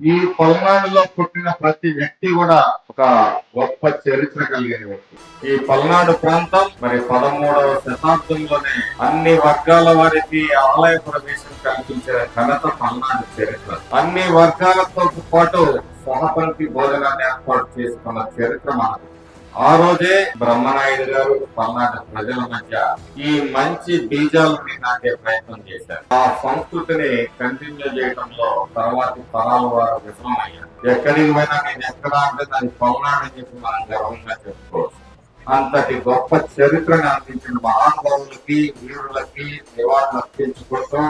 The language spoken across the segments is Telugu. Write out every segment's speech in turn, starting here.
ఈ పల్నాడులో పుట్టిన ప్రతి వ్యక్తి కూడా ఒక గొప్ప చరిత్ర కలిగిన వ్యక్తి. ఈ పల్నాడు ప్రాంతం మరి పదమూడవ శతాబ్దంలోనే అన్ని వర్గాల వారికి ఆలయ ప్రవేశం కల్పించిన ఘనత పల్నాడు చరిత్ర. అన్ని వర్గాలతో పాటు సహపంక్తి భోజనాన్ని ఏర్పాటు చేసుకున్న చరిత్ర మనది ఆ రోజే బ్రహ్మనాయుడు గారు పల్నాడు ప్రజల మధ్య ఈ మంచి బీజాలని నాటే ప్రయత్నం చేశారు. ఆ సంస్కృతిని కంటిన్యూ చేయడంలో తర్వాతి తరాల వారు విఫలమయ్యారు. ఎక్కడికి పోయినా నేను ఎక్కడ అంటే దాని పల్నాడని చెప్పి మనం గర్వంగా చెప్పుకోవచ్చు. అంతటి గొప్ప చరిత్రను అందించిన మహానుభావులకి వీరులకి నివాళులు అర్పించుకుంటూ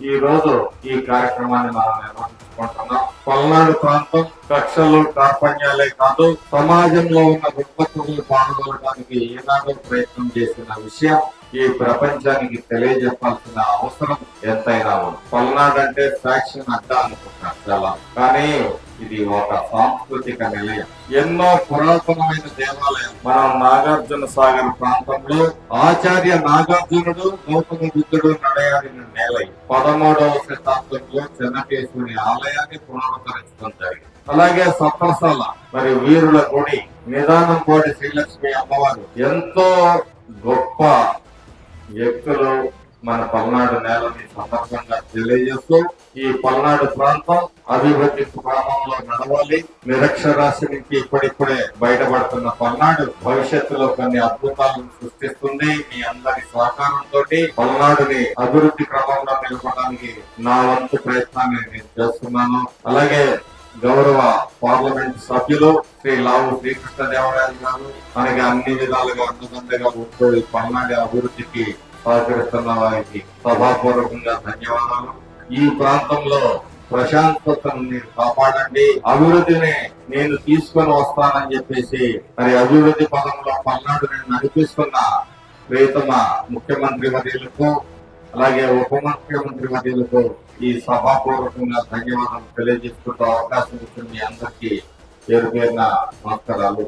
ఈ రోజు ఈ కార్యక్రమాన్ని మనం నిర్వహించుకుంటున్నాం. పల్నాడు ప్రాంతం కక్షలు కార్పణ్యాలే కాదు సమాజంలో ఉన్న విపత్తులు పాల్గొనడానికి ఏనాడో ప్రయత్నం చేసిన విషయం ఈ ప్రపంచానికి తెలియజెప్పాల్సిన అవసరం ఎంతైనా ఉంది. పల్నాడు ఫ్యాక్షన్ అడ్డా అనుకుంటారు చాలా. కానీ ఇది ఒక సాంస్కృతిక నిలయం. ఎన్నో పురాతనమైన దేవాలయం మనం నాగార్జున సాగర్ ప్రాంతంలో ఆచార్య నాగార్జునుడు గౌతమ బుద్ధుడు నడయాడిన నేల పదమూడవ శతాబ్దంలో చెన్నకేశ్వరి ఆలయాన్ని పునరుద్ధరించడం జరిగింది. అలాగే సత్రసాల మరి వీరుల గుడి నిదానం కోడి శ్రీలక్ష్మి అమ్మవారు. ఎంతో గొప్ప వ్యక్తులు మన పల్నాడు నేలని సమర్థంగా తెలియజేస్తూ ఈ పల్నాడు ప్రాంతం అభివృద్ధి ప్రాంతంలో నడవాలి. నిరక్షరాశి నుంచి ఇప్పుడిప్పుడే బయటపడుతున్న పల్నాడు భవిష్యత్తులో కొన్ని అద్భుతాలను సృష్టిస్తుంది. మీ అందరి సహకారంతో పల్నాడుని అభివృద్ధి క్రమంలో నిలపడానికి నా వంతు ప్రయత్నాన్ని నేను చేస్తున్నాను. అలాగే గౌరవ పార్లమెంట్ సభ్యులు శ్రీ లావు శ్రీకృష్ణదేవరాయలు గారు మనకి అన్ని విధాలుగా ఉన్నదండగా ఉంటూ పల్నాడు అభివృద్ధికి సహకరిస్తున్న వారికి సభాపూర్వకంగా ధన్యవాదాలు. ఈ ప్రాంతంలో ప్రశాంతతను కాపాడండి. అభివృద్ధిని నేను తీసుకొని వస్తానని చెప్పేసి మరి అభివృద్ధి పదంలో పల్నాడుని నడిపిస్తున్న ప్రియతమ ముఖ్యమంత్రి వర్యులకు అలాగే ఉప ముఖ్యమంత్రి వర్యులకు ఈ సభాపూర్వకంగా ధన్యవాదాలు తెలియజేసుకుంటూ అవకాశం ఇచ్చిన మీ అందరికీ పేరు పేరున నమస్కారాలు.